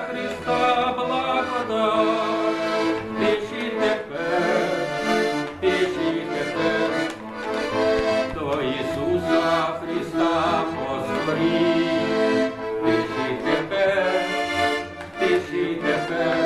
Христа благодать, піші тепер, піші тепер, до Ісуса Христа поскорі, піші тепер, піші тепер.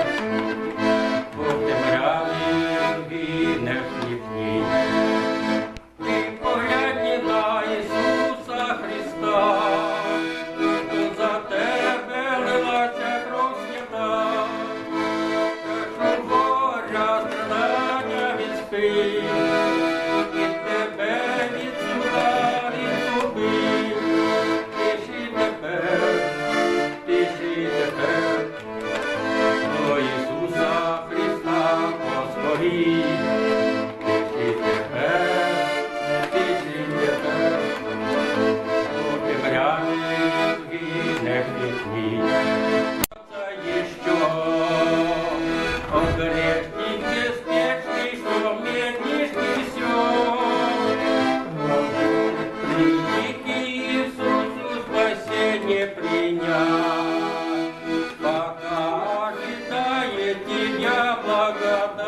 грехи. Отца еще, он грешник беспечный, что мне не снесет. Придите Иисусу спасение принять, пока ожидает тебя благодать.